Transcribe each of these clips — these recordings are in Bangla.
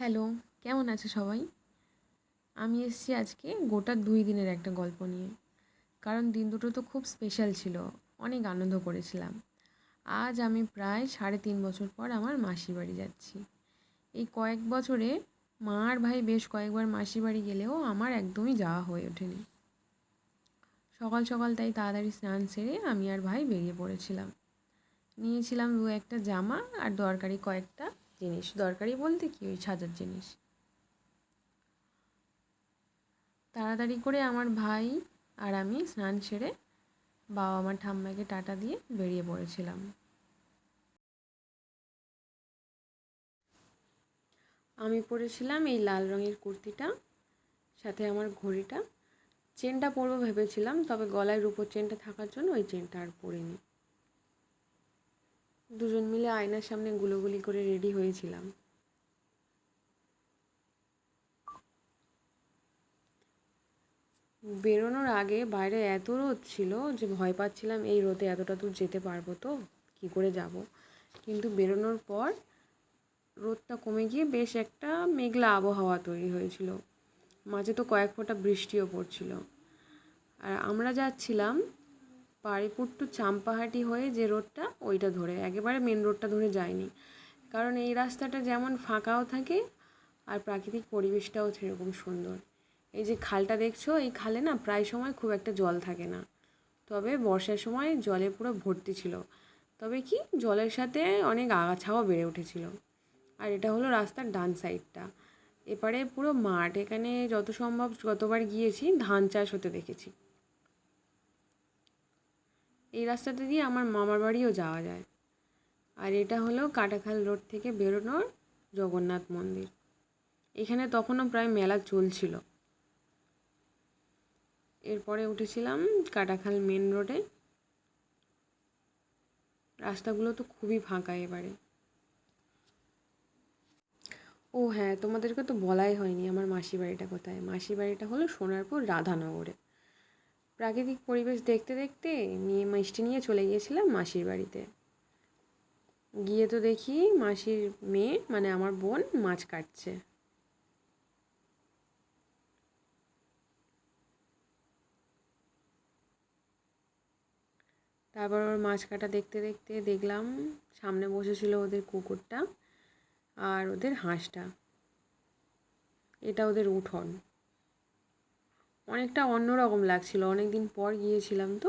হ্যালো, কেমন আছে সবাই? আমি এসেছি আজকে গোটা দুই দিনের একটা গল্প নিয়ে। কারণ দিন দুটো তো খুব স্পেশাল ছিল, অনেক আনন্দ করেছিলাম। আজ আমি প্রায় সাড়ে তিন বছর পর আমার মাসির বাড়ি যাচ্ছি। এই কয়েক বছরে মা আর ভাই বেশ কয়েকবার মাসির বাড়ি গেলেও আমার একদমই যাওয়া হয়ে ওঠেনি। সকাল সকাল তাই তাড়াতাড়ি স্নান সেরে আমি আর ভাই বেরিয়ে পড়েছিলাম। নিয়েছিলাম দু একটা জামা আর দরকারি কয়েকটা জিনিস, দরকারি বলতে কি? ওই সাজার জিনিস। তাড়াতাড়ি করে আমার ভাই আর আমি স্নান সেরে বাবা আমার ঠাম্মাকে টাটা দিয়ে বেরিয়ে পড়েছিলাম। আমি পরেছিলাম এই লাল রঙের কুর্তিটা, সাথে আমার ঘড়িটা। চেনটা পরবো ভেবেছিলাম, তবে গলায় রূপোর চেনটা থাকার জন্য ওই চেনটা আর পরিনি। দুজন মিলে আয়নার সামনে গুলোগুলি করে রেডি হয়েছিলাম। বেরোনোর আগে বাইরে এত রোদ ছিল যে ভয় পাচ্ছিলাম, এই রোদে এতটা দূর যেতে পারব তো? কী করে যাব? কিন্তু বেরোনোর পর রোদটা কমে গিয়ে বেশ একটা মেঘলা আবহাওয়া তৈরি হয়েছিল। মাঝে তো কয়েক ফোঁটা বৃষ্টিও পড়ছিল। আর আমরা যাচ্ছিলাম বাড়িপুর টু চাম্পাহাটি হয়ে যে রোডটা, ওইটা ধরে। একেবারে মেন রোডটা ধরে যায়নি। কারণ এই রাস্তাটা যেমন ফাঁকাও থাকে, আর প্রাকৃতিক পরিবেশটাও সেরকম সুন্দর। এই যে খালটা দেখছ, এই খালে না প্রায় সময় খুব একটা জল থাকে না। তবে বর্ষার সময় জলে পুরো ভর্তি ছিল। তবে কি, জলের সাথে অনেক আগাছাও বেড়ে উঠেছিল। আর এটা হলো রাস্তার ডান সাইডটা। এপারে পুরো মাঠ, এখানে যত সম্ভব যতবার গিয়েছি, ধান চাষ হতে দেখেছি। এই রাস্তাটা দিয়ে আমার মামার বাড়িও যাওয়া যায়। আর এটা হলো কাটাখাল রোড থেকে বেরোনোর জগন্নাথ মন্দির। এখানে তখনও প্রায় মেলা চলছিল। এরপরে উঠেছিলাম কাটাখাল মেন রোডে। রাস্তাগুলো তো খুবই ফাঁকা এবারে। ও হ্যাঁ তোমাদেরকে তো বলাই হয়নি আমার মাসি বাড়িটা কোথায়। মাসি বাড়িটা হলো সোনারপুর রাধানগরে। প্রাকৃতিক পরিবেশ দেখতে দেখতে মেয়ে মিষ্টি নিয়ে চলে গিয়েছিলাম মাসির বাড়িতে। গিয়ে তো দেখি মাসির মেয়ে মানে আমার বোন মাছ কাটছে। তারপর ওর মাছ কাটা দেখতে দেখতে দেখলাম সামনে বসেছিল ওদের কুকুরটা আর ওদের হাঁসটা। এটা ওদের উঠোন। অনেকটা অন্যরকম লাগছিল অনেক দিন পর গিয়েছিলাম তো।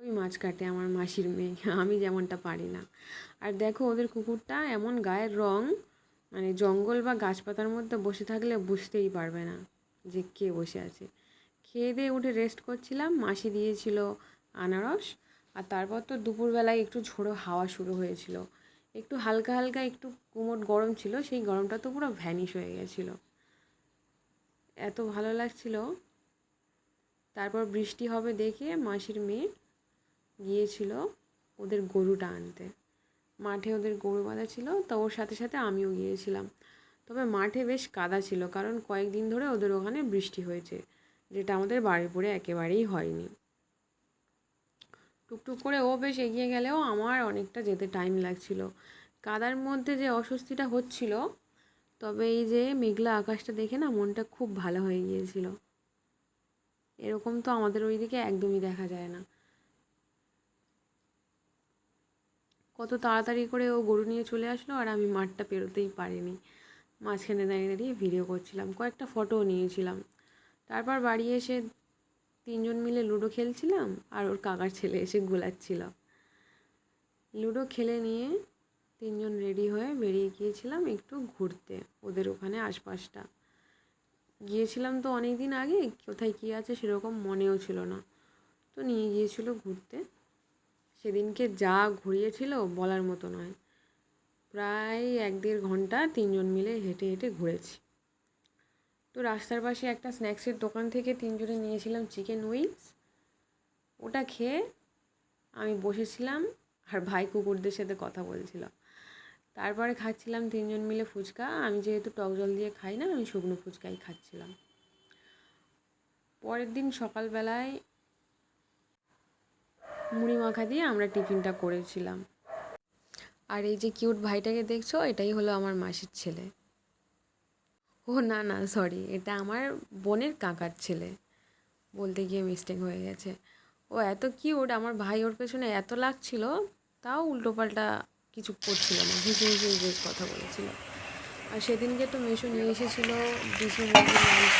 ওই মাছ কাটে আমার মাসির মেয়ে, আমি যেমনটা পারি না। আর দেখো ওদের কুকুরটা এমন গায়ের রং মানে জঙ্গল বা গাছপাতার মধ্যে বসে থাকলে বুঝতেই পারবে না যে কে বসে আছে। খেয়ে দিয়ে উঠে রেস্ট করছিলাম, মাসি দিয়েছিল আনারস আর তারপর তো দুপুরবেলায় একটু ঝোড়ো হাওয়া শুরু হয়েছিল। একটু হালকা হালকা একটু কুমোট গরম ছিল, সেই গরমটা তো পুরো ভ্যানিশ হয়ে গেছিল। এত ভালো লাগছিল। তারপর বৃষ্টি হবে দেখে মাসির মেয়ে গিয়েছিল ওদের গরুটা আনতে। মাঠে ওদের গরু বাঁধা ছিল, তো ওর সাথে সাথে আমিও গিয়েছিলাম। তবে মাঠে বেশ কাদা ছিল, কারণ কয়েকদিন ধরে ওদের ওখানে বৃষ্টি হয়েছে, যেটা আমাদের বাড়িপুরে একেবারেই হয়নি। টুকটুক করে ও বেশ এগিয়ে গেলেও আমার অনেকটা যেতে টাইম লাগছিল। কাদার মধ্যে যে অস্বস্তিটা হচ্ছিল, তবে এই যে মেঘলা আকাশটা দেখে না মনটা খুব ভালো হয়ে গিয়েছিল। এরকম তো আমাদের ওইদিকে একদমই দেখা যায় না। কত তাড়াতাড়ি করে ও গরু নিয়ে চলে আসলো আর আমি মাঠটা পেরোতেই পারিনি। মাঝখানে দাঁড়িয়ে দাঁড়িয়ে ভিডিও করছিলাম, কয়েকটা ফটোও নিয়েছিলাম। তারপর বাড়ি এসে তিনজন মিলে লুডো খেলছিলাম আর ওর কাকার ছেলে এসে গোলাচ্ছিল। লুডো খেলে নিয়ে তিনজন রেডি হয়ে বেরিয়ে গিয়েছিলাম একটু ঘুরতে ওদের ওখানে আশপাশটা। গিয়েছিলাম তো অনেক দিন আগে, কোথায় কী আছে সেরকম মনেও ছিল না। তো নিয়ে গিয়েছিল ঘুরতে। সেদিনকে যা ঘুরিয়েছিল বলার মতো নয়। প্রায় এক দেড় ঘণ্টা তিনজন মিলে হেঁটে হেঁটে ঘুরেছি। তো রাস্তার পাশে একটা স্ন্যাক্সের দোকান থেকে তিনজনে নিয়েছিলাম চিকেন উইংস। ওটা খেয়ে আমি বসেছিলাম আর ভাই কুকুরদের সাথে কথা বলছিল। তারপরে খাচ্ছিলাম তিনজন মিলে ফুচকা। আমি যেহেতু টক জল দিয়ে খাই না, আমি শুকনো ফুচকাই খাচ্ছিলাম। পরের দিন সকালবেলায় মুড়ি মাখা দিয়ে আমরা টিফিনটা করেছিলাম। আর এই যে কিউট ভাইটাকে দেখছ, এটাই হলো আমার মাসির ছেলে। ও, না না সরি এটা আমার বোনের কাকার ছেলে। বলতে গিয়ে মিস্টেক হয়ে গেছে। ও এত কিউট আমার ভাই ওর পেছনে এত লাগছিল, তাও উল্টোপাল্টা কিছু করছিল না, হিসে হিসে বেশ কথা বলেছিল। আর সেদিনকে তো মেশো নিয়ে এসেছিল দেশি মুরগির মাংস।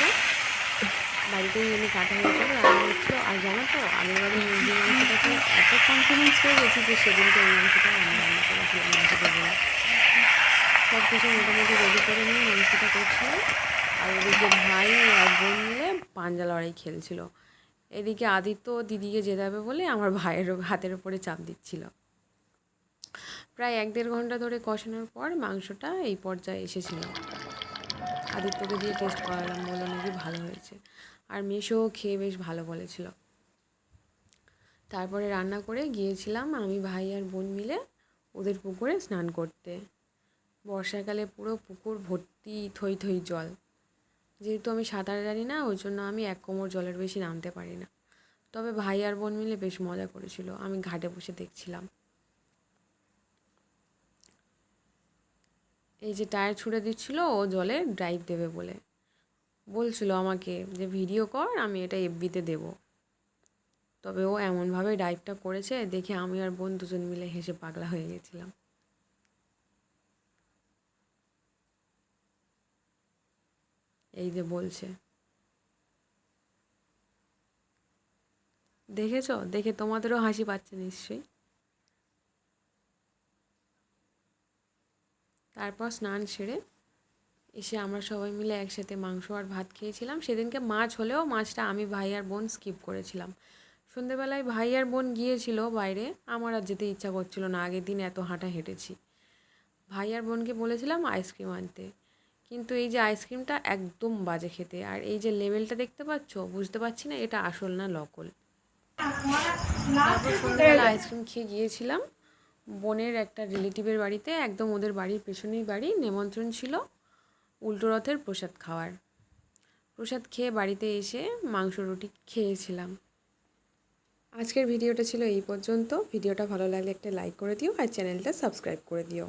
বাড়িতেই এনে কাটা হয়েছিল, আর হচ্ছিল আর জানো তো, আগের বাড়ি মুরগির মাংসটাকে এত কনফিডেন্স পেয়ে গেছি যে সেদিনকে এই মাংসটা রান্না করেছিলাম মাংসটা বলে সব কিছু মোটামুটি রেডি করে নিয়ে মাংসটা করছিল আর ওদিকে ভাই আর বোন মিলে পাঞ্জা লড়াই খেলছিল। এদিকে আদিত্য দিদিকে যেতে হবে বলে আমার ভাইয়ের হাতের উপরে চাপ দিচ্ছিল। প্রায় এক দেড় ঘণ্টা ধরে কষানোর পর মাংসটা এই পর্যায়ে এসেছিল। আদিত্যকে দিয়ে টেস্ট করালাম বলে নাকি ভালো হয়েছে। আর মেশো খেয়ে বেশ ভালো বলেছিল। তারপরে রান্না করে গিয়েছিলাম আমি, ভাই আর বোন মিলে ওদের পুকুরে স্নান করতে। বর্ষাকালে পুরো পুকুর ভর্তি থই থই জল। যেহেতু আমি সাঁতার জানি না, ওই জন্য আমি এক কোমর জলের বেশি নামতে পারি না। তবে ভাই আর বোন মিলে বেশ মজা করেছিল, আমি ঘাটে বসে দেখছিলাম। এই যে টায়ার ছুঁড়ে দিচ্ছিল, ও জলে ড্রাইভ দেবে বলে। বলছিল আমাকে যে, ভিডিও কর, আমি এটা এফবিতে দেব। তবে ও এমনভাবে ড্রাইভটা করেছে, দেখে আমি আর বোন দুজন মিলে হেসে পাগলা হয়ে গেছিলাম। এই যে বলছে। দেখেছ? দেখে তোমাদেরও হাসি পাচ্ছে নিশ্চয়ই। তারপর স্নান সেরে এসে আমরা সবাই মিলে একসাথে মাংস আর ভাত খেয়েছিলাম। সেদিনকে মাছ হলেও মাছটা আমি ভাই আর বোন স্কিপ করেছিলাম। সন্ধেবেলায় ভাই আর বোন গিয়েছিল বাইরে। আমার আর যেতে ইচ্ছা করছিল না। আগের দিন এত হাঁটা হেঁটেছি। ভাই আর বোনকে বলেছিলাম আইসক্রিম আনতে। কিন্তু এই যে আইসক্রিমটা একদম বাজে খেতে। আর এই যে লেভেলটা দেখতে পাচ্ছ? বুঝতে পারছি না, এটা আসল না তারপর সন্ধ্যাবেলা আইসক্রিম খেয়ে গিয়েছিলাম। বোনের একটা রিলেটিভের বাড়িতে, একদম ওদের বাড়ির পেছনেই বাড়ি, নেমন্ত্রণ ছিল উল্টো রথের প্রসাদ খাওয়ার। প্রসাদ খেয়ে বাড়িতে এসে মাংস রুটি খেয়েছিলাম। আজকের ভিডিওটা ছিল এই পর্যন্ত। ভিডিওটা ভালো লাগলে একটা লাইক করে দিও আর চ্যানেলটা সাবস্ক্রাইব করে দিও।